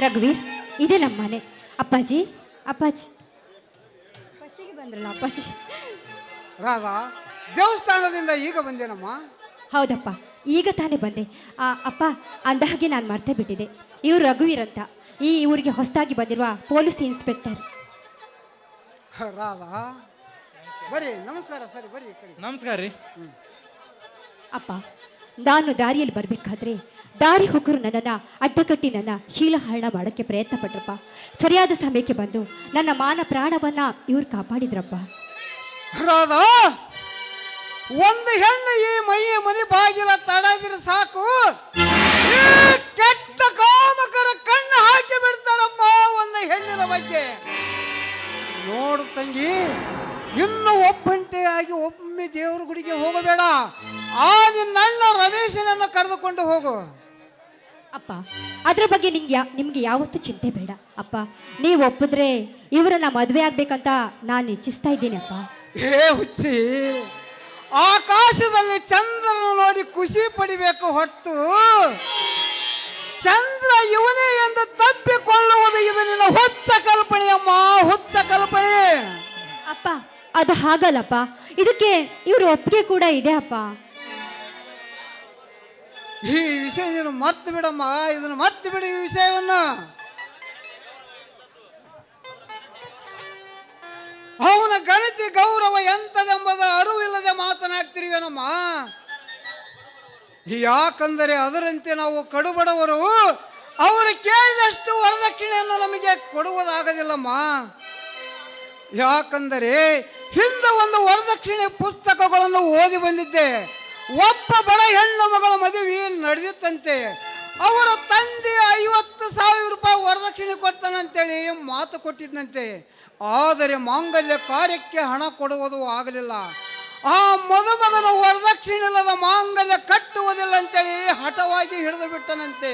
ರಘುವೀರ್ ಇದೆ ನಮ್ಮ ಮನೆ. ಅಪ್ಪಾಜಿ ಅಪ್ಪಾಜಿ. ಫಸ್ಟಿಗೆ ಬಂದ್ರಲ್ಲ ಅಪ್ಪಾಜಿ? ರಾಧಾ ದೇವಸ್ಥಾನದಿಂದ ಈಗ ಬಂದೇನಮ್ಮ? ಹೌದಪ್ಪ ಈಗ ತಾನೇ ಬಂದೆ. ಆ, ಅಪ್ಪ ಅಂದ ಹಾಗೆ ನಾನು ಮರ್ತೇ ಬಿಟ್ಟಿದೆ ಇವ್ರು ರಘುವೀರ್ ಅಂತ. ಈ ಊರಿಗೆ ಹೊಸದಾಗಿ ಬಂದಿರುವ ಪೊಲೀಸ್ ಇನ್ಸ್ಪೆಕ್ಟರ್. ರಾಧಾ ಬರೀ ನಮಸ್ಕಾರ ಸರಿ ಬರೀ ಈ ಕಡೆ. ನಮಸ್ಕಾರ ರೀ. ಅಪ್ಪ ನಾನು ದಾರಿಯಲ್ಲಿ ಬರಬೇಕಾದ್ರೆ ದಾರಿ ಹೋಗರು ನನ್ನನ್ನು ಅಡ್ಡಕಟ್ಟಿ ನನ್ನ ಶೀಲಹರಣ ಮಾಡೋಕ್ಕೆ ಪ್ರಯತ್ನ ಪಟ್ರಪ್ಪ ಸರಿಯಾದ ಸಮಯಕ್ಕೆ ಬಂದು ನನ್ನ ಮಾನ ಪ್ರಾಣವನ್ನ ಇವ್ರು ಕಾಪಾಡಿದ್ರಪ್ಪ. ರಾಧಾ, ಒಂದು ಹೆಣ್ಣು ಈ ಮೈಯ ಮನೆ ಬಾಗಿಲ ತಡದಿರ ಅಪ್ಪ ಅದ್ರ ಬಗ್ಗೆ ನಿಂಗೆ ಯಾ ನಿಮ್ಗೆ ಯಾವತ್ತೂ ಚಿಂತೆ ಬೇಡ. ಅಪ್ಪ ನೀವು ಒಪ್ಪಿದ್ರೆ ಇವರನ್ನ ಮದುವೆ ಆಗ್ಬೇಕಂತ ನಾನು ಇಚ್ಛಿಸ್ತಾ ಇದ್ದೀನಿ ಅಪ್ಪ. ಏ ಹುಚ್ಚಿ ಆಕಾಶದಲ್ಲಿ ಚಂದ್ರನ ನೋಡಿ ಖುಷಿ ಪಡಿಬೇಕು ಹೊತ್ತು. ಚಂದ್ರ ಇವನೇ ಎಂದು ತಪ್ಪಿಕೊಳ್ಳುವುದು ಇದು ನಿನ್ನ ಕಲ್ಪನೆ ಅಮ್ಮ ಹುಚ್ಚ ಕಲ್ಪನೆ. ಅಪ್ಪ ಅದು ಹಾಗಲ್ಲಪ್ಪ. ಇದಕ್ಕೆ ಇವ್ರ ಒಪ್ಪಿಗೆ ಕೂಡ ಇದೆ ಅಪ್ಪ. ಈ ವಿಷಯ ನೀನು ಮರ್ತು ಬಿಡಮ್ಮ. ಇದನ್ನು ಮರ್ತು ಬಿಡಿ ಈ ವಿಷಯವನ್ನು. ಅವನ ಗಣತಿ ಗೌರವ ಎಂತದೆಂಬುದ ಅರಿವಿಲ್ಲದೆ ಮಾತನಾಡ್ತಿರುವೇನಮ್ಮ. ಯಾಕಂದರೆ ಅದರಂತೆ ನಾವು ಕಡುಬಡವರು, ಅವರು ಕೇಳಿದಷ್ಟು ವರದಕ್ಷಿಣೆಯನ್ನು ನಮಗೆ ಕೊಡುವುದಾಗದಿಲ್ಲಮ್ಮ. ಯಾಕಂದರೆ ಹಿಂದೆ ಒಂದು ವರದಕ್ಷಿಣೆ ಪುಸ್ತಕಗಳನ್ನು ಓದಿ ಬಂದಿದ್ದೆ. ಒಬ್ಬ ಬಡ ಹೆಣ್ಣು ಮಗಳ ಮದುವೆ ನಡೆದಿತ್ತಂತೆ. ಅವರ ತಂದೆ ಐವತ್ತು ಸಾವಿರ ರೂಪಾಯಿ ವರದಕ್ಷಿಣೆ ಕೊಡ್ತಾನಂತೇಳಿ ಮಾತು ಕೊಟ್ಟಿದ್ದಂತೆ ಆದರೆ ಮಾಂಗಲ್ಯ ಕಾರ್ಯಕ್ಕೆ ಹಣ ಕೊಡುವುದು ಆಗಲಿಲ್ಲ. ಆ ಮದುಮಗನ ವರದಕ್ಷಿಣೆ ಇಲ್ಲದ ಮಾಂಗಲ್ಯ ಕಟ್ಟುವುದಿಲ್ಲ ಅಂತೇಳಿ ಹಠವಾಗಿ ಹಿಡಿದು ಬಿಟ್ಟನಂತೆ.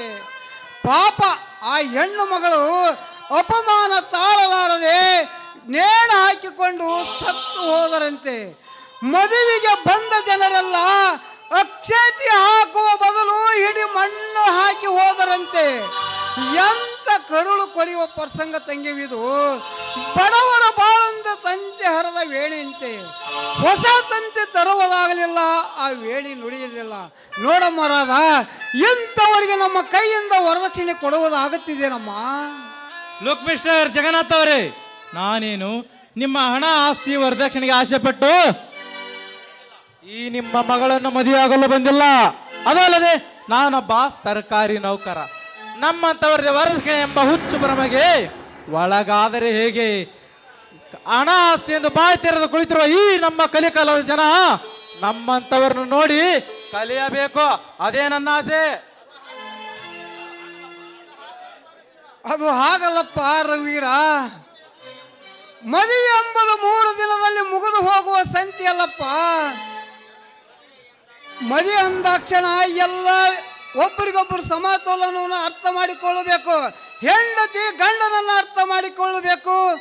ಪಾಪ ಆ ಹೆಣ್ಣು ಮಗಳು ಅಪಮಾನ ತಾಳಲಾರದೆ ನೇಣ ಹಾಕಿಕೊಂಡು ಸತ್ತು ಹೋದರಂತೆ. ಮದುವೆಗೆ ಬಂದ ಜನರೆಲ್ಲ ಅಕ್ಷತಿ ಹಾಕುವ ಬದಲು ಹಿಡಿ ಮಣ್ಣು ಹಾಕಿ ಹೋದರಂತೆ. ಎಂತ ಕರುಳು ಕೊರೆಯುವ ಪ್ರಸಂಗ ತಂಗಿವಿದು. ಬಡವರ ಬಾಳಂತ ತಂತೆ ಹರದ ವೇಣಿಯಂತೆ. ಹೊಸ ತಂತೆ ತರುವುದಾಗಲಿಲ್ಲ, ಆ ವೇಣಿ ನುಡಿಯಲಿಲ್ಲ. ನೋಡಮ್ಮ ರಾಧ ಇಂಥವರಿಗೆ ನಮ್ಮ ಕೈಯಿಂದ ವರದಕ್ಷಿಣೆ ಕೊಡುವುದಾಗುತ್ತಿದೆನಮ್ಮ ಲುಕ್ ಮಿಸ್ಟರ್ ಜಗನ್ನಾಥ್ ಅವರೇ, ನಾನೇನು ನಿಮ್ಮ ಹಣ ಆಸ್ತಿ ವರದಕ್ಷಿಣೆಗೆ ಆಸೆ ಪಟ್ಟು ಈ ನಿಮ್ಮ ಮಗಳನ್ನು ಮದುವೆಯಾಗಲು ಬಂದಿಲ್ಲ. ಅದಲ್ಲದೆ ನಾನೊಬ್ಬ ಸರ್ಕಾರಿ ನೌಕರ. ನಮ್ಮಂತವರದೇ ವರದಕ್ಷಿಣೆ ಎಂಬ ಹುಚ್ಚು ಭ್ರಮೆಗೆ ಒಳಗಾದರೆ ಹೇಗೆ? ಹಣ ಆಸ್ತಿ ಎಂದು ಬಾಯಿ ತೆರೆದು ಕುಳಿತಿರುವ ಈ ನಮ್ಮ ಕಲಿಕಾಲದ ಜನ ನಮ್ಮಂಥವ್ರನ್ನ ನೋಡಿ ಕಲಿಯಬೇಕು. ಅದೇ ನನ್ನ ಆಸೆ. ಅದು ಹಾಗಲ್ಲಪ್ಪ ರವೀರ. ಮದುವೆ ಎಂಬುದು ಮೂರು ದಿನದಲ್ಲಿ ಮುಗಿದು ಹೋಗುವ ಸಂತಿ ಮದುವೆ ಅಂದಾಕ್ಷಣ ಎಲ್ಲ ಒಬ್ಬರಿಗೊಬ್ಬರು ಸಮತೋಲನವನ್ನು ಅರ್ಥ ಮಾಡಿಕೊಳ್ಳಬೇಕು. ಹೆಂಡತಿ ಗಂಡನನ್ನು ಅರ್ಥ ಮಾಡಿಕೊಳ್ಳಬೇಕು.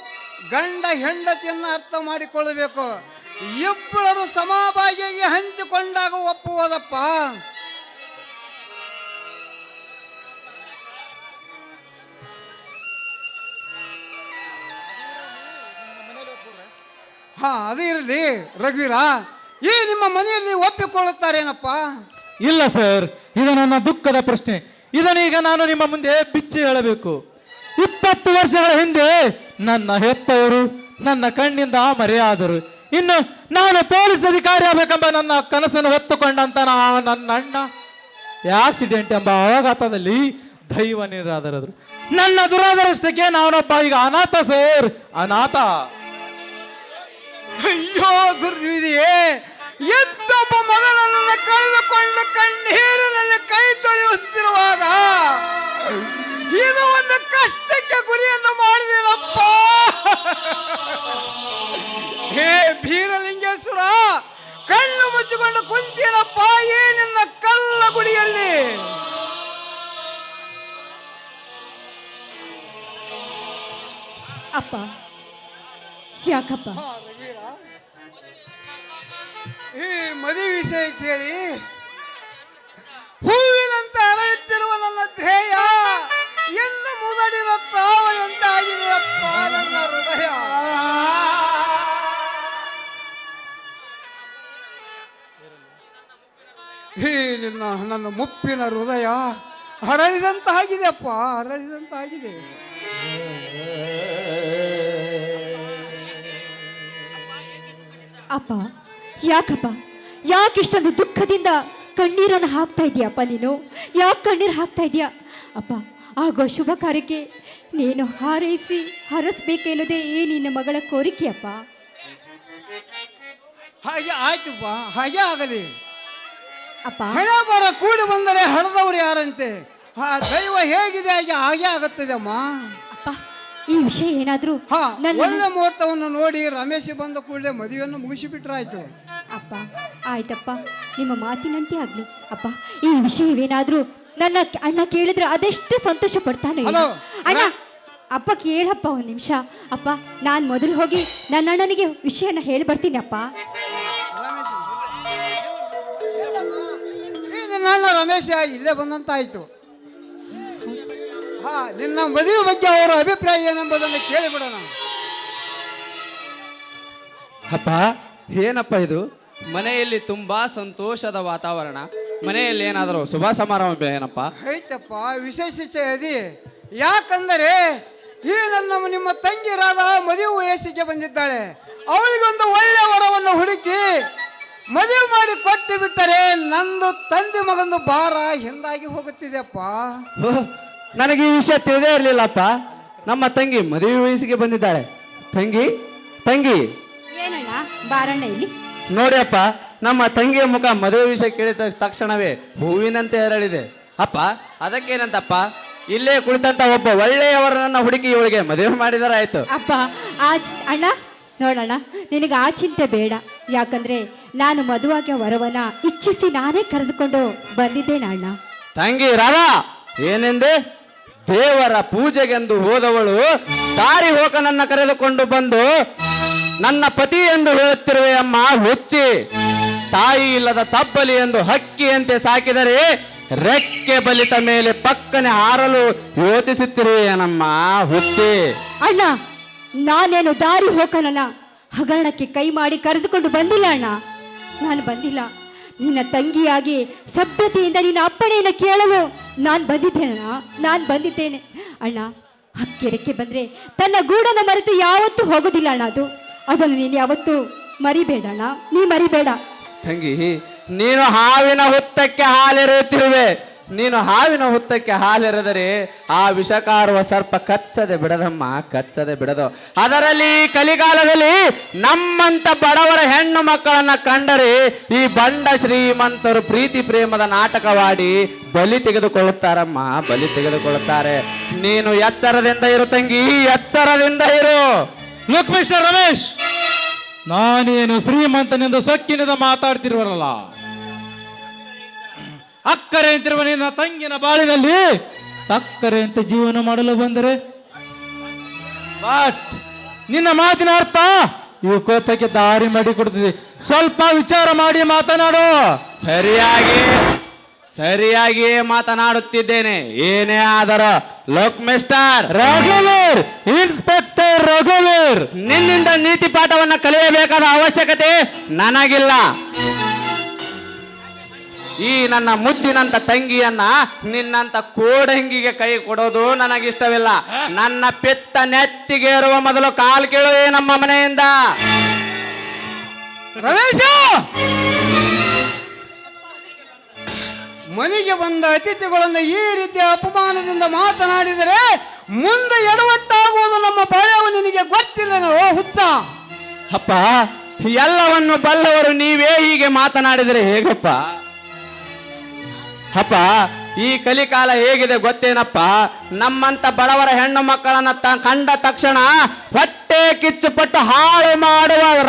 ಗಂಡ ಹೆಂಡತಿಯನ್ನು ಅರ್ಥ ಮಾಡಿಕೊಳ್ಳಬೇಕು. ಇಬ್ಬರು ಸಮಭಾಗಿಯಾಗಿ ಹಂಚಿಕೊಂಡಾಗ ಒಪ್ಪುವುದಪ್ಪ. ಹಾ, ಅದೇ ಇರಲಿ, ರಘುವೀರ. ಈ ನಿಮ್ಮ ಮನೆಯಲ್ಲಿ ಒಪ್ಪಿಕೊಳ್ಳುತ್ತಾರೇನಪ್ಪ? ಇಲ್ಲ, ಸರ್. ಇದು ನನ್ನ ದುಃಖದ ಪ್ರಶ್ನೆ. ಇದನ್ನೀಗ ನಾನು ನಿಮ್ಮ ಮುಂದೆ ಬಿಚ್ಚಿ ಹೇಳಬೇಕು. ಇಪ್ಪತ್ತು ವರ್ಷಗಳ ಹಿಂದೆ ನನ್ನ ಹೆತ್ತವರು, ನನ್ನ ಕಣ್ಣಿಂದ ಮರೆಯಾದರು. ಇನ್ನು ನಾನು ಪೊಲೀಸ್ ಅಧಿಕಾರಿ ಆಗಬೇಕೆಂಬ ನನ್ನ ಕನಸನ್ನು ಹೊತ್ತುಕೊಂಡಂತ ನನ್ನ ಅಣ್ಣ. ಆಕ್ಸಿಡೆಂಟ್ ಎಂಬ ಅವಘಾತದಲ್ಲಿ ದೈವ ನೀರಾದರಾದರು ನನ್ನ ದುರಾದರಷ್ಟಕ್ಕೆ ನಾನೊಬ್ಬ ಈಗ ಅನಾಥ, ಸರ್. ಅನಾಥ. ಅಯ್ಯೋ ದುರ್ವಿಧಿಯೇ ಎದ್ದೊಬ್ಬ ಮಗನನ್ನು ಕಳೆದುಕೊಂಡು ಕಣ್ಣೀರಿನಲ್ಲಿ ಕೈ ತೊಳೆಯುತ್ತಿರುವಾಗ ಇದು ಒಂದು ಕಷ್ಟಕ್ಕೆ ಗುರಿಯನ್ನು ಮಾಡಿದಿರಪ್ಪ ಹೇ ಭೀರಲಿಂಗೇಶ್ವರ ಕಣ್ಣು ಮುಚ್ಚಿಕೊಂಡು ಏನಿನ್ನ ನಿನ್ನ ಕಲ್ಲ ಗುಡಿಯಲ್ಲಿ. ಅಪ್ಪ ಯಾಕಪ್ಪ? ಈ ಮದಿ ವಿಷಯ ಕೇಳಿ. ಹೂವಿನಂತೆ ಅರಳುತ್ತಿರುವ ನನ್ನ ಧ್ಯೇಯ ಎಲ್ಲ ಮುದಡಿದ ತಾವರಿಯಂತೆ ಆಗಿದೆಯಪ್ಪ ನನ್ನ ಹೃದಯ. ಹೇ, ನಿನ್ನ, ನನ್ನ ಮುಪ್ಪಿನ ಹೃದಯ ಹರಳಿದಂತಾಗಿದೆಯಪ್ಪ ಹರಳಿದಂತಾಗಿದೆ ಅಪ್ಪ ಯಾಕಪ್ಪ? ಯಾಕಿಷ್ಟೊಂದು ದುಃಖದಿಂದ ಕಣ್ಣೀರನ್ನು ಹಾಕ್ತಾ ಇದೆಯಪ್ಪ ನೀನು? ಯಾಕೆ ಕಣ್ಣೀರು ಹಾಕ್ತಾ ಇದೆಯಾ ಅಪ್ಪ ಆಗೋ ಶುಭ ಕಾರ್ಯಕ್ಕೆ ನೀನು ಹಾರೈಸಿ ಹರಸ್ಬೇಕೆನ್ನೋದೇ ಈ ನಿನ್ನ ಮಗಳ ಕೋರಿಕೆಯಪ್ಪ ಹಾಗೆ ಆಯ್ತಪ್ಪ ಹಾಗೆ ಆಗಲಿ. ಅಪ್ಪ. ಹಣ ಬರ ಕೂಡಿ ಬಂದರೆ ಹಣದವ್ರು ಯಾರಂತೆ? ಆ ದೈವ ಹೇಗಿದೆ ಹಾಗೆ ಹಾಗೆ ಆಗುತ್ತದೆ ಅಮ್ಮ ಈ ವಿಷಯ ಏನಾದ್ರೂ ಹಾ ನನ್ನ ಒಳ್ಳೆ ಮುಹೂರ್ತವನ್ನು ನೋಡಿ ರಮೇಶ್ ಬಂದ ಕೂಡಲೇ ಮದುವೆಯನ್ನು ಮುಗಿಸಿಬಿಟ್ರಾಯ್ತು ಅಪ್ಪ ಆಯ್ತಪ್ಪ. ನಿಮ್ಮ ಮಾತಿನಂತೆ ಆಗ್ಲಿ. ಅಪ್ಪ ಈ ವಿಷಯವೇನಾದ್ರೂ ನನ್ನ ಕ- ಅಣ್ಣ ಕೇಳಿದ್ರೆ ಅದೆಷ್ಟು ಸಂತೋಷ ಪಡ್ತಾನೆ. ಹಲೋ, ಅಣ್ಣ ಅಪ್ಪ ಕೇಳಪ್ಪ ಒಂದು ನಿಮಿಷ. ಅಪ್ಪ ನಾನು ಮೊದಲು ಹೋಗಿ ನನ್ನ ಅಣ್ಣನಿಗೆ ವಿಷಯನ ಹೇಳಿ ಬರ್ತೀನಿ ಅಪ್ಪ. ರಮೇಶ್ ಈ ನಿನ್ನ ಅಣ್ಣ ರಮೇಶ ಇಲ್ಲೇ ಬಂದಂತಾಯ್ತು. ಹಾ ನಿನ್ನ ಮದುವೆ ಬಗ್ಗೆ ಅವರ ಅಭಿಪ್ರಾಯ ಏನೆಂಬುದನ್ನು ಕೇಳಿಬಿಡೋಣ. ಅಪ್ಪ ಏನಪ್ಪ ಇದು? ಮನೆಯಲ್ಲಿ ತುಂಬಾ ಸಂತೋಷದ ವಾತಾವರಣ. ಮನೆಯಲ್ಲಿ ಏನಾದರೂ ಶುಭ ಸಮಾರಂಭ ಏನಪ್ಪ? ಐತಪ್ಪ ವಿಶೇಷ ಅದಿ ಯಾಕಂದರೆ ಈ ನನ್ನ ನಿಮ್ಮ ತಂಗಿರಾದ ಮದುವೆ ವಯಸ್ಸಿಗೆ ಬಂದಿದ್ದಾಳೆ. ಅವಳಿಗೊಂದು ಒಳ್ಳೆ ವರವನ್ನು ಹುಡುಕಿ ಮದುವೆ ಮಾಡಿ ಕೊಟ್ಟು ಬಿಟ್ಟರೆ ನಂದು ತಂದೆ ಮಗಂದು ಭಾರ ಹಿಂದಾಗಿ ಹೋಗುತ್ತಿದೆಯಪ್ಪ ನನಗೆ ಈ ವಿಷಯ ತಿಳಿದೇ ಇರಲಿಲ್ಲಪ್ಪ. ನಮ್ಮ ತಂಗಿ ಮದುವೆ ವಯಸ್ಸಿಗೆ ಬಂದಿದ್ದಾಳೆ. ತಂಗಿ ತಂಗಿ. ಏನಣ್ಣ ಬಾರಣ್ಣ ಇಲ್ಲಿ? ನೋಡಿ ಅಪ್ಪ ನಮ್ಮ ತಂಗಿಯ ಮುಖ ಮದುವೆ ವಿಷಯ ಕೇಳಿದ ತಕ್ಷಣವೇ ಹೂವಿನಂತೆ ಎರಳಿದೆ ಅಪ್ಪ ಅದಕ್ಕೇನಂತಪ್ಪ? ಇಲ್ಲೇ ಕುಳಿತಂತ ಒಬ್ಬ ಒಳ್ಳೆಯವರನ್ನ ಹುಡುಕಿ ಇವಳಿಗೆ ಮದುವೆ ಮಾಡಿದರೆ ಆಯ್ತು ಅಪ್ಪ ಆ ಚಿ- ಅಣ್ಣ ನೋಡಣ್ಣ ನಿನಗೆ ಆ ಚಿಂತೆ ಬೇಡ. ಯಾಕಂದ್ರೆ ನಾನು ಮದುವಾಗಿ ವರವನ ಇಚ್ಛಿಸಿ ನಾನೇ ಕರೆದುಕೊಂಡು ಬಂದಿದ್ದೇನೆ ಅಣ್ಣ. ತಂಗಿ ರಾಧಾ ಏನೆಂದೆ? ದೇವರ ಪೂಜೆಗೆಂದು ಹೋದವಳು, ದಾರಿ ಹೋಕನನ್ನ ಕರೆದುಕೊಂಡು ಬಂದು, ನನ್ನ ಪತಿ ಎಂದು ಹೇಳುತ್ತಿರುವೆ ಅಮ್ಮ, ಹುಚ್ಚಿ. ತಾಯಿ ಇಲ್ಲದ ತಬ್ಬಲಿ ಎಂದು ಹಕ್ಕಿಯಂತೆ ಸಾಕಿದರೆ, ರೆಕ್ಕೆ ಬಲಿತ ಮೇಲೆ ಪಕ್ಕನೆ ಹಾರಲು ಯೋಚಿಸುತ್ತಿರುವೇನಮ್ಮ ಹುಚ್ಚಿ. ಅಣ್ಣ, ನಾನೇನು ದಾರಿ ಹೋಕನನ್ನ ಹಗರಣಕ್ಕೆ ಕೈ ಮಾಡಿ ಕರೆದುಕೊಂಡು ಬಂದಿಲ್ಲ ಅಣ್ಣ. ನಾನು ಬಂದಿಲ್ಲ. ನಿನ್ನ ತಂಗಿಯಾಗಿ ಸಭ್ಯತೆಯಿಂದ ನಿನ್ನ ಅಪ್ಪಣೆಯನ್ನು ಕೇಳಲು ನಾನು ಬಂದಿದ್ದೇನಣ್ಣ? ನಾನು ಬಂದಿದ್ದೇನೆ. ಅಣ್ಣ, ಹಕ್ಕಿರಕ್ಕೆ ಬಂದರೆ ತನ್ನ ಗೂಡನ ಮರೆತು ಯಾವತ್ತೂ ಹೋಗೋದಿಲ್ಲ ಅಣ್ಣ ಅದು. ಅದನ್ನು ನೀನು ಯಾವತ್ತು ಮರಿಬೇಡ ಅಣ್ಣ. ನೀ ಮರಿಬೇಡ. ತಂಗಿ, ನೀನು ಹಾವಿನ ಹುತ್ತಕ್ಕೆ ಹಾಲೆರೆಯುತ್ತಿರುವೆ ನೀನು ಹಾವಿನ ಹುತ್ತಕ್ಕೆ ಹಾಲೆರೆದರೆ ಆ ವಿಷಕಾರುವ ಸರ್ಪ ಕಚ್ಚದೆ ಬಿಡದಮ್ಮ, ಕಚ್ಚದೆ ಬಿಡದು. ಅದರಲ್ಲಿ ಕಲಿಗಾಲದಲ್ಲಿ ನಮ್ಮಂತ ಬಡವರ ಹೆಣ್ಣು ಮಕ್ಕಳನ್ನ ಕಂಡರೆ ಈ ಬಂಡ ಶ್ರೀಮಂತರು ಪ್ರೀತಿ ಪ್ರೇಮದ ನಾಟಕವಾಡಿ ಬಲಿ ತೆಗೆದುಕೊಳ್ಳುತ್ತಾರಮ್ಮ, ಬಲಿ ತೆಗೆದುಕೊಳ್ಳುತ್ತಾರೆ. ನೀನು ಎಚ್ಚರದಿಂದ ಇರು ತಂಗಿ, ಎಚ್ಚರದಿಂದ ಇರು. ಲುಕ್ ಮಿಸ್ಟರ್ ರಮೇಶ್, ನಾನೇನು ಶ್ರೀಮಂತನೆಂದು ಸೊಕ್ಕಿನಿಂದ ಮಾತಾಡ್ತಿರುವರಲ್ಲ ಅಕ್ಕರೆ ಅಂತಿರುವ ನಿನ್ನ ತಂಗಿನ ಬಾಳಿನಲ್ಲಿ ಸಕ್ಕರೆ ಅಂತ ಜೀವನ ಮಾಡಲು ಬಂದರೆ? ಬಟ್ ನಿನ್ನ ಮಾತಿನ ಅರ್ಥ ಇವು ಕೋತಕ್ಕೆ ದಾರಿ ಮಾಡಿ ಕೊಡ್ತಿದೆ ಸ್ವಲ್ಪ ವಿಚಾರ ಮಾಡಿ ಮಾತನಾಡು. ಸರಿಯಾಗಿ ಸರಿಯಾಗಿ ಮಾತನಾಡುತ್ತಿದ್ದೇನೆ. ಏನೇ ಆದರ ಲೋಕ್ ಮಿಸ್ಟರ್ ರಘುವೀರ್ ಇನ್ಸ್ಪೆಕ್ಟರ್ ರಘುವೀರ್. ನಿನ್ನಿಂದ ನೀತಿ ಪಾಠವನ್ನ ಕಲಿಯಬೇಕಾದ ಅವಶ್ಯಕತೆ ನನಗಿಲ್ಲ. ಈ ನನ್ನ ಮುದ್ದಿನಂತ ತಂಗಿಯನ್ನ ನಿನ್ನಂತ ಕೋಡಂಗಿಗೆ ಕೈ ಕೊಡೋದು ನನಗಿಷ್ಟವಿಲ್ಲ. ನನ್ನ ಪೆತ್ತ ನೆತ್ತಿಗೇರುವ ಮೊದಲು ಕಾಲ್ ಏ ನಮ್ಮ ಮನೆಯಿಂದ. ರಮೇಶ! ಮನೆಗೆ ಬಂದ ಅತಿಥಿಗಳನ್ನು ಈ ರೀತಿಯ ಅಪಮಾನದಿಂದ ಮಾತನಾಡಿದರೆ ಮುಂದೆ ಎಡವಟ್ಟಾಗುವುದು ನಮ್ಮ ಬಾಳೆವು ನಿನಗೆ ಗೊತ್ತಿಲ್ಲ ಓ ಹುಚ್ಚ? ಅಪ್ಪ ಎಲ್ಲವನ್ನು ಬಲ್ಲವರು ನೀವೇ ಹೀಗೆ ಮಾತನಾಡಿದರೆ ಹೇಗಪ್ಪ? ಅಪ್ಪ, ಈ ಕಲಿಕಾಲ ಹೇಗಿದೆ ಗೊತ್ತೇನಪ್ಪ? ನಮ್ಮಂತ ಬಡವರ ಹೆಣ್ಣು ಮಕ್ಕಳನ್ನ ಕಂಡ ತಕ್ಷಣ ಹೊಟ್ಟೆ ಕಿಚ್ಚು ಪಟ್ಟು ಹಾಳು ಮಾಡುವ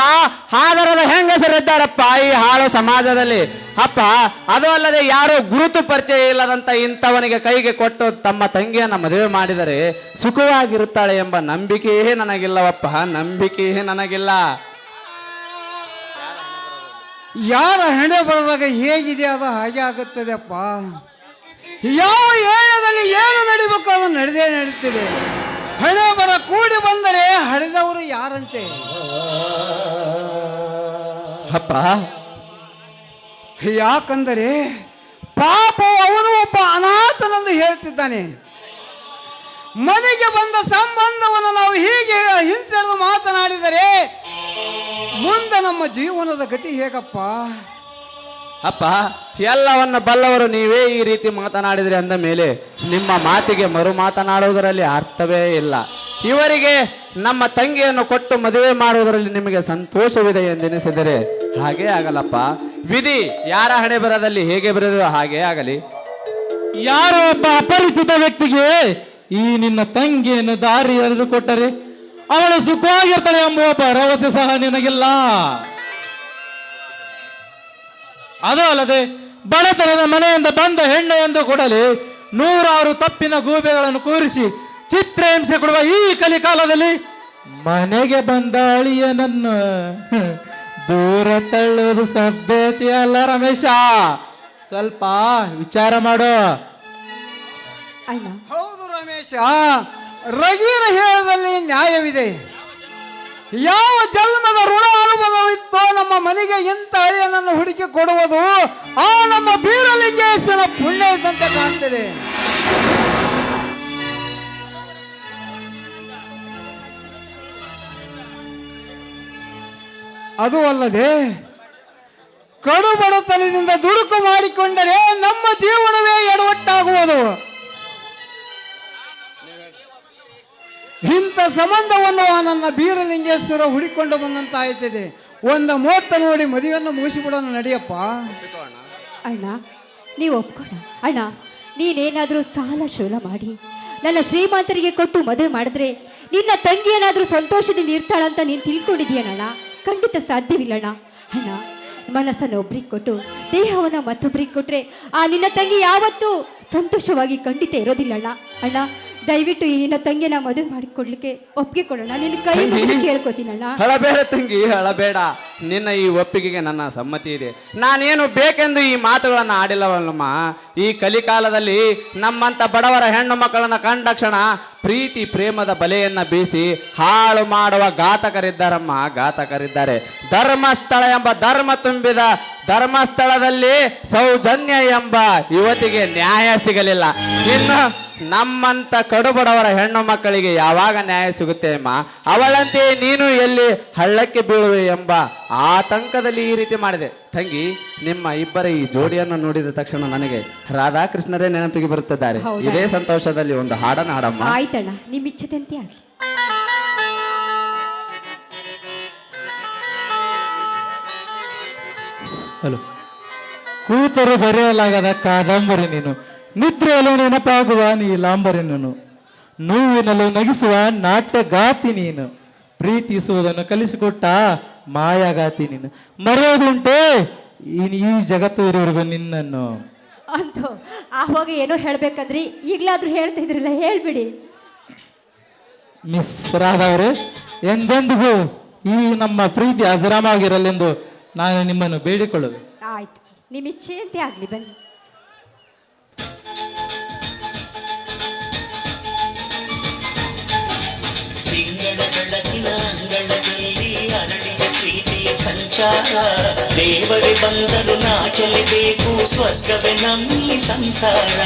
ಹಾದರದ ಹೆಂಗಸರಿದ್ದಾರಪ್ಪ ಈ ಹಾಳು ಸಮಾಜದಲ್ಲಿ. ಅಪ್ಪ, ಅದು ಅಲ್ಲದೆ ಯಾರು ಗುರುತು ಪರಿಚಯ ಇಲ್ಲದಂತ ಇಂಥವನಿಗೆ ಕೈಗೆ ಕೊಟ್ಟು ತಮ್ಮ ತಂಗಿಯನ್ನ ಮದುವೆ ಮಾಡಿದರೆ ಸುಖವಾಗಿರುತ್ತಾಳೆ ಎಂಬ ನಂಬಿಕೆಯೇ ನನಗಿಲ್ಲವಪ್ಪ. ನಂಬಿಕೆಯೇ ನನಗಿಲ್ಲ. ಯಾರ ಹೆಣೆ ಬರೆದಾಗ ಹೇಗಿದೆ ಅದು ಹಾಗೆ ಆಗುತ್ತದೆಪ್ಪ? ಯಾವ ಏರಿಯಾದಲ್ಲಿ ಏನು ನಡಿಬೇಕು ಅದು ನಡೆದೇ ನಡೀತಿದೆ. ಹಣೆ ಬರ ಕೂಡಿ ಬಂದರೆ ಹಡೆದವರು ಯಾರಂತೆ? ಅಪ್ಪ. ಯಾಕಂದರೆ ಪಾಪ ಅವನು ಒಬ್ಬ ಅನಾಥನಂದು ಹೇಳ್ತಿದ್ದಾನೆ. ಮನೆಗೆ ಬಂದ ಸಂಬಂಧವನ್ನು ನಾವು ಹೀಗೆ ಹಿಂಸೆ ಮಾತನಾಡಿದರೆ ಮುಂದೆ ನಮ್ಮ ಜೀವನದ ಗತಿ ಹೇಗಪ್ಪ? ಅಪ್ಪ ಎಲ್ಲವನ್ನ ಬಲ್ಲವರು ನೀವೇ ಈ ರೀತಿ ಮಾತನಾಡಿದ್ರಿ ಅಂದ ಮೇಲೆ ನಿಮ್ಮ ಮಾತಿಗೆ ಮರು ಮಾತನಾಡುವುದರಲ್ಲಿ ಅರ್ಥವೇ ಇಲ್ಲ. ಇವರಿಗೆ ನಮ್ಮ ತಂಗಿಯನ್ನು ಕೊಟ್ಟು ಮದುವೆ ಮಾಡುವುದರಲ್ಲಿ ನಿಮಗೆ ಸಂತೋಷವಿದೆ ಎಂದೆನಿಸಿದರೆ ಹಾಗೇ ಆಗಲ್ಲಪ್ಪ. ವಿಧಿ ಯಾರ ಹಣೆ ಬರದಲ್ಲಿ ಹೇಗೆ ಬರೆದು ಹಾಗೆ ಆಗಲಿ. ಯಾರೋ ಒಬ್ಬ ಅಪರಿಚಿತ ವ್ಯಕ್ತಿಗೆ ಈ ನಿನ್ನ ತಂಗಿಯನ್ನು ದಾರಿ ಎರೆದು ಕೊಟ್ಟರೆ ಅವಳು ಸುಖವಾಗಿರ್ತಾಳೆ ಎಂಬುವ ಭರವಸೆ ಸಹ ನಿನಗಿಲ್ಲ. ಅದು ಅಲ್ಲದೆ ಬಡತನದ ಮನೆಯಿಂದ ಬಂದ ಹೆಣ್ಣು ಎಂದು ಕೊಡಲಿ ನೂರಾರು ತಪ್ಪಿನ ಗೂಬೆಗಳನ್ನು ಕೂರಿಸಿ ಚಿತ್ರ ಹಿಂಸೆ ಕೊಡುವ ಈ ಕಲಿಕಾಲದಲ್ಲಿ ಮನೆಗೆ ಬಂದ ಅಳಿಯನನ್ನು ದೂರ ತಳ್ಳುವುದು ಸಭ್ಯತೆ ಅಲ್ಲ ರಮೇಶ. ಸ್ವಲ್ಪ ವಿಚಾರ ಮಾಡು. ಹೌದು ರಮೇಶ. ರಘುವಿನ ಹೇಳದಲ್ಲಿ ನ್ಯಾಯವಿದೆ. ಯಾವ ಜನ್ಮದ ಋಣ ಅನುಭವವಿತ್ತೋ ನಮ್ಮ ಮನೆಗೆ ಇಂಥ ಅಳಿಯನನ್ನು ಹುಡುಕಿ ಕೊಡುವುದು ಆ ನಮ್ಮ ಬೀರಲಿಂಗೇಶನ ಪುಣ್ಯ ಇದ್ದಂತೆ ಕಾಣ್ತಿದೆ. ಅದು ಅಲ್ಲದೆ ಕಡು ಬಡತನದಿಂದ ದುಡುಕು ಮಾಡಿಕೊಂಡರೆ ನಮ್ಮ ಜೀವನವೇ ಎಡವಟ್ಟಾಗುವುದು. ಇಂಥ ಸಂಬಂಧವನ್ನು ನನ್ನ ಬೀರಲಿಂಗೇಶ್ವರ ಹುಡಿಕೊಂಡು ಬಂದಂತಾಯ್ತಿದೆ. ಒಂದು ಮುಹೂರ್ತ ನೋಡಿ ಮದುವೆಯನ್ನು ಮುಗಿಸಿಬಿಡೋಣ, ನಡಿಯಪ್ಪ. ಅಣ್ಣ, ನೀವು ಒಪ್ಕೋಣ ಅಣ್ಣ, ನೀನೇನಾದರೂ ಸಾಲ ಶೂಲ ಮಾಡಿ. ನನ್ನ ಶ್ರೀಮಂತರಿಗೆ ಕೊಟ್ಟು ಮದುವೆ ಮಾಡಿದ್ರೆ ನಿನ್ನ ತಂಗಿ ಏನಾದರೂ ಸಂತೋಷದಿಂದ ಇರ್ತಾಳಂತ ನೀನು ತಿಳ್ಕೊಂಡಿದ್ದೀಯನಣ್ಣ? ಖಂಡಿತ ಸಾಧ್ಯವಿಲ್ಲಣ್ಣ. ಅಣ್ಣ, ಮನಸ್ಸನ್ನು ಒಬ್ರಿಗೆ ಕೊಟ್ಟು, ದೇಹವನ್ನು ಮತ್ತೊಬ್ರಿಗೆ ಕೊಟ್ರೆ ಆ ನಿನ್ನ ತಂಗಿ ಯಾವತ್ತೂ ಸಂತೋಷವಾಗಿ ಖಂಡಿತ ಇರೋದಿಲ್ಲಣ್ಣ. ಅಣ್ಣ ದಯವಿಟ್ಟು ಈ ನಿನ್ನ ತಂಗಿನ ಮದುವೆ ಮಾಡಿಕೊಡ್ಲಿಕ್ಕೆ ಒಪ್ಪಿಗೆ ಕೊಡೋಣ. ನಿನ್ನ ಕೈ ಮುಗಿದು ಕೇಳ್ಕೊತೀನಣ್ಣ. ಹಳಬೇಡ ತಂಗಿ ಹಳಬೇಡ. ನಿನ್ನ ಈ ಒಪ್ಪಿಗೆಗೆ ನನ್ನ ಸಮ್ಮತಿ ಇದೆ. ನಾನೇನು ಬೇಕೆಂದು ಈ ಮಾತುಗಳನ್ನು ಆಡಿಲ್ಲವಲ್ಲಮ್ಮ? ಈ ಕಲಿಕಾಲದಲ್ಲಿ ನಮ್ಮಂಥ ಬಡವರ ಹೆಣ್ಣು ಮಕ್ಕಳನ್ನ ಕಂಡಕ್ಷಣ ಪ್ರೀತಿ ಪ್ರೇಮದ ಬಲೆಯನ್ನ ಬೀಸಿ ಹಾಳು ಮಾಡುವ ಘಾತಕರಿದ್ದಾರಮ್ಮ ಘಾತಕರಿದ್ದಾರೆ. ಧರ್ಮಸ್ಥಳ ಎಂಬ ಧರ್ಮ ತುಂಬಿದ ಧರ್ಮಸ್ಥಳದಲ್ಲಿ ಸೌಜನ್ಯ ಎಂಬ ಯುವತಿಗೆ ನ್ಯಾಯ ಸಿಗಲಿಲ್ಲ. ಇನ್ನು ನಮ್ಮಂತ ಕಡುಬಡವರ ಹೆಣ್ಣು ಮಕ್ಕಳಿಗೆ ಯಾವಾಗ ನ್ಯಾಯ ಸಿಗುತ್ತೆ ಅಮ್ಮ? ಅವಳಂತೆ ನೀನು ಎಲ್ಲಿ ಹಳ್ಳಕ್ಕೆ ಬೀಳುವೆ ಎಂಬ ಆತಂಕದಲ್ಲಿ ಈ ರೀತಿ ಮಾಡಿದೆ. ತಂಗಿ ನಿಮ್ಮ ಇಬ್ಬರ ಈ ಜೋಡಿಯನ್ನು ನೋಡಿದ ತಕ್ಷಣ ನನಗೆ ರಾಧಾಕೃಷ್ಣರೇ ನೆನಪಿಗೆ ಬರುತ್ತಿದ್ದಾರೆ? ಇದೇ ಸಂತೋಷದಲ್ಲಿ ಒಂದು ಹಾಡನ್ನು ಹಾಡಮ್ಮ. ಆಯ್ತಣ್ಣ ನಿಮ್ಮ ಇಚ್ಛೆದಂತೆ ಆಗಲಿ. ಹಲೋ ಕೂತರು ಬರೆಯಲಾಗದ ಕಾದಂಬರಿ ನೀನು. ನಿದ್ರೆಯಲ್ಲೂ ನೆನಪಾಗುವ ನೀಲಾಂಬರಿ ನೀನು. ನೋವಿನಲ್ಲೂ ನಗಿಸುವ ನಾಟ್ಯಗಾತಿ ನೀನು. ಪ್ರೀತಿಸುವುದನ್ನು ಕಲಿಸಿಕೊಟ್ಟ ಮಾಯಾಗಾತಿ ನೀನು. ಮರೆಯೋದುಂಟೆ ಈ ಈ ಜಗತ್ತು ಇರೋರ್ಗು ನಿನ್ನನ್ನು. ಅಂತ ಆವಾಗ ಏನೋ ಹೇಳ್ಬೇಕಂದ್ರಿ? ಈಗಲಾದ್ರೂ ಹೇಳ್ತಾ ಇದ್ರಲ್ಲ ಹೇಳ್ಬಿಡಿ. ಮಿಸ್ ಅವರೇ ಎಂದೆಂದಿಗೂ ಈ ನಮ್ಮ ಪ್ರೀತಿ ಅಜರಾಮಾಗಿರಲೆಂದು ನಾನು ನಿಮ್ಮನ್ನು ಬೇಡಿಕೊಳ್ಳುವೆ. ಆಯ್ತು. ನಿಮ್ಮ ಇಚ್ಛೆಯಂತೆ ಆಗಲಿ ಬನ್ನಿ. ತಿಂಗಳ ಬೆಳಕಿನ ಅಂಗಳದಲ್ಲಿ ಅರಳಿದ ಪ್ರೀತಿಯ ಸಂಚಾರ. ದೇವರೇ ಬಂದರು ನಾಚಲೇಬೇಕು ಸ್ವರ್ಗವೇ ನಮ್ಮಿ ಸಂಸಾರ.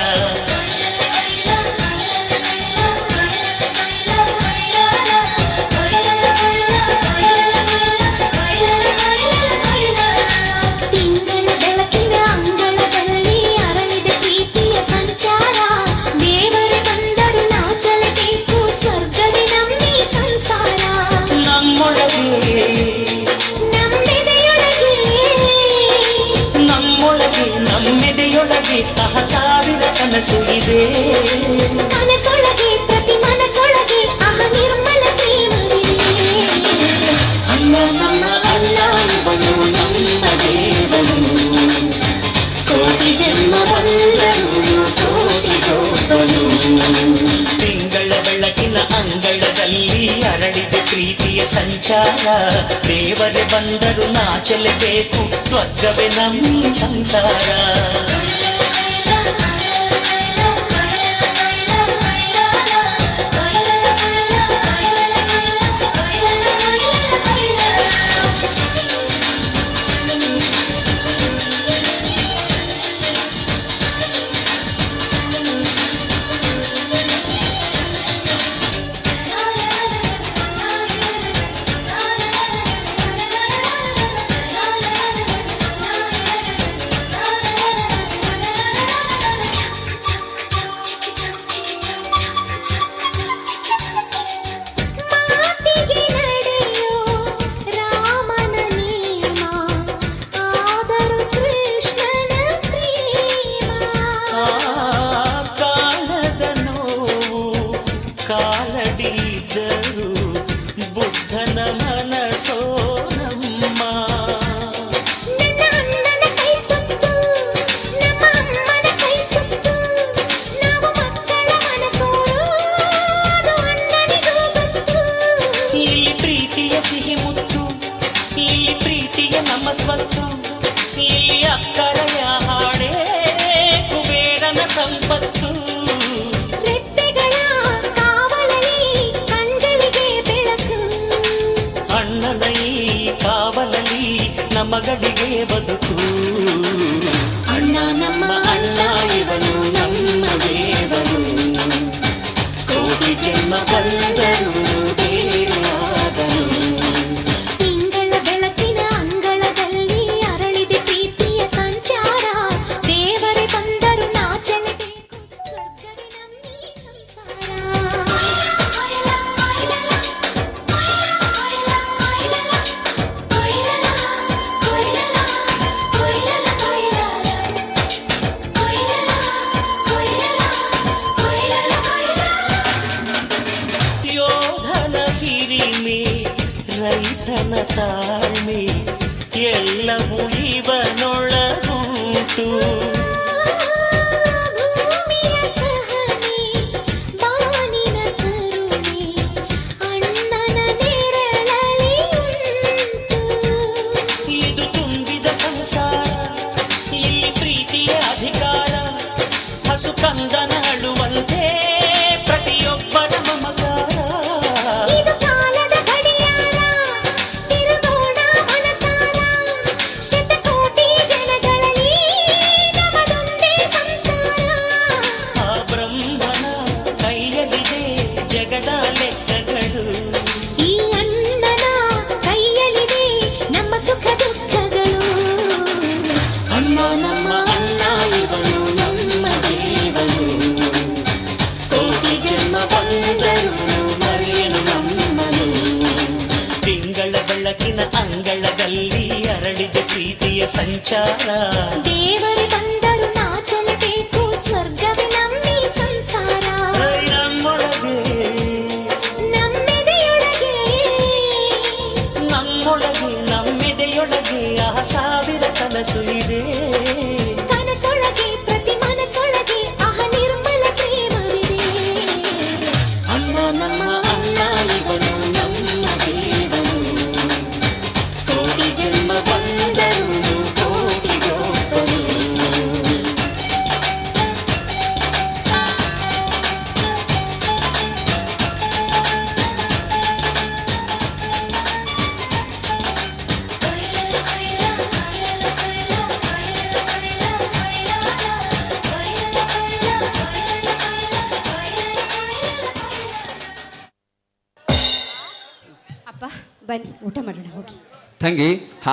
ಸಂಚಾರ ದೇವರೇ ಬಂದರು ನಾಚಲೇಬೇಕು ಸ್ವರ್ಗವೇ ನಮ್ಮ ಸಂಸಾರ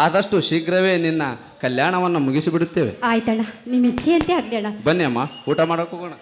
ಆದಷ್ಟು ಶೀಘ್ರವೇ ನಿನ್ನ ಕಲ್ಯಾಣವನ್ನು ಮುಗಿಸಿಬಿಡುತ್ತೇವೆ. ಆಯ್ತಣ್ಣ ನಿಮ್ಮ ಇಚ್ಛೆಯಂತೆ ಆಗ್ಲಿ ಬನ್ನಿ ಅಮ್ಮ ಊಟ ಮಾಡೋಕೆ ಹೋಗೋಣ.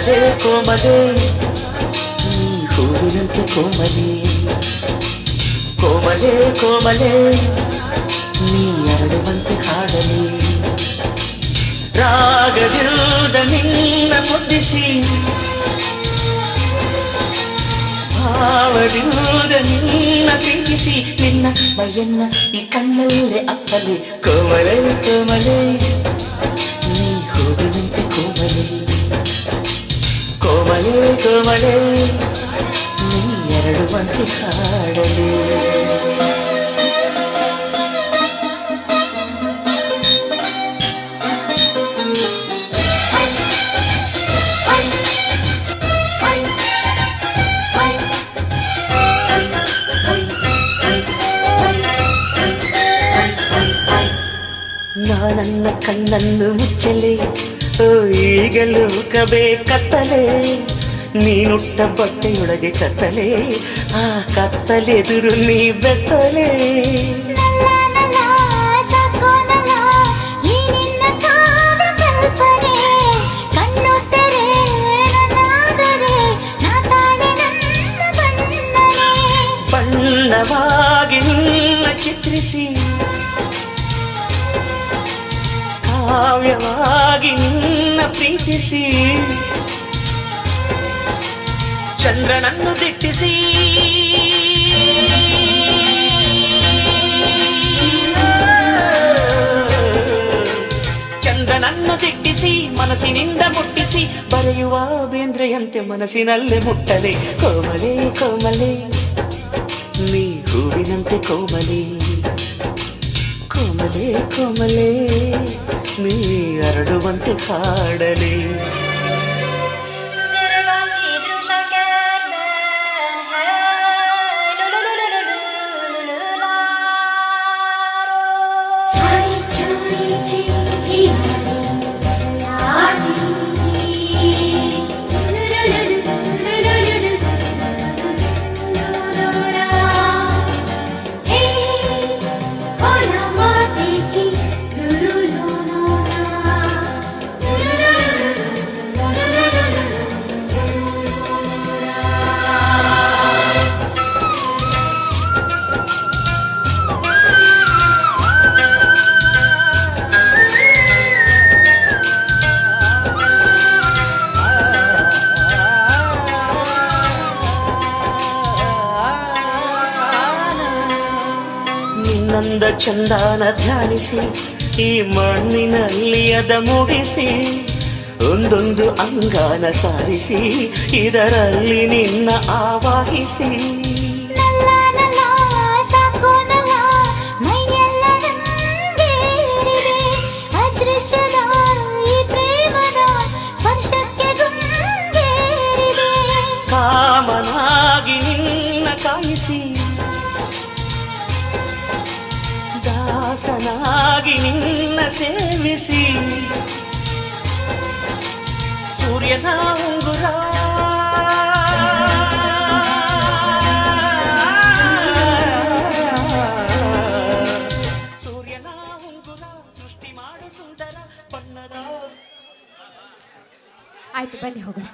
ಕೋಮದೆ ಕೋಮದೆ ಈ ಹೂವಿನಂತೆ ಕೋಮದೆ ಕೋಮದೆ ಕೋಮಲೆ ನೀ ಎರಡುವಂತೆ ಹಾಡಲಿ ರಾಗದಿಲ್ಲದ ನಿನ್ನ ಮುದ್ದಿಸಿ ಭಾವದಿಲ್ಲದ ನಿನ್ನ ಪ್ರೀತಿಸಿ ನಿನ್ನ ಮೈಯನ್ನ ಈ ಕಣ್ಣಲ್ಲೇ ಅಪ್ಪಲಿ ಕೋಮಲೆ ಕೋಮಲೆ ನೀ ಹೂವಿನಂತೆ ಕೋಮಲೆ ತೋವಳೆ ತೋವಳೆ ನೀ ಎರಡು ಮಂದಿ ಹಾಡಲಿ ನನ್ನ ಕಣ್ಣನ್ನು ಮುಚ್ಚಲೇ ಈಗಲೂ ಕಬೆ ಕತ್ತಲೆ ನೀನುಟ್ಟ ಬಟ್ಟೆಯೊಳಗೆ ಕತ್ತಲೆ ಆ ಕತ್ತಲೆದುರು ನೀ ಬೆತ್ತಲೆ ಕಾವ್ಯವಾಗಿ ನಿನ್ನ ಪ್ರೀತಿಸಿ ಚಂದ್ರನನ್ನು ದಿಟ್ಟಿಸಿ ಚಂದ್ರನನ್ನು ದಿಟ್ಟಿಸಿ ಮನಸ್ಸಿನಿಂದ ಮುಟ್ಟಿಸಿ ಬರೆಯುವ ಬೇಂದ್ರೆಯಂತೆ ಮನಸ್ಸಿನಲ್ಲೇ ಮುಟ್ಟಲೆ ಕೋಮಲೆ ಕೋಮಲೆ ನೀ ಹೂವಿನಂತೆ ಕೋಮಲೆ ಕೋಮಲೆ ಕೋಮಲೆ ನೀ ಅರಡುವಂತೆ ಹಾಡಲೆ ಚಂದಾನ ಧ್ಯಾನಿಸಿ ಈ ಮಣ್ಣಿನಲ್ಲಿ ಅದ ಮುಗಿಸಿ ಒಂದೊಂದು ಅಂಗಾನ ಸಾರಿಸಿ ಇದರಲ್ಲಿ ನಿನ್ನ ಆವಾಹಿಸಿ. ಕಾಮನಾಗಿ ನಿನ್ನ ಕಾಯಿಸಿ. ದಾಸನಾಗಿ ನಿನ್ನ ಸೇವಿಸಿ. ಸೂರ್ಯನ ಉಂಗುರ. ಸೂರ್ಯನ ಉಂಗುರ ಸೃಷ್ಟಿ ಮಾಡು ಸುಂದರ ಬಣ್ಣದ. ಆಯ್ತು ಬನ್ನಿ ಹೋಗೋಣ.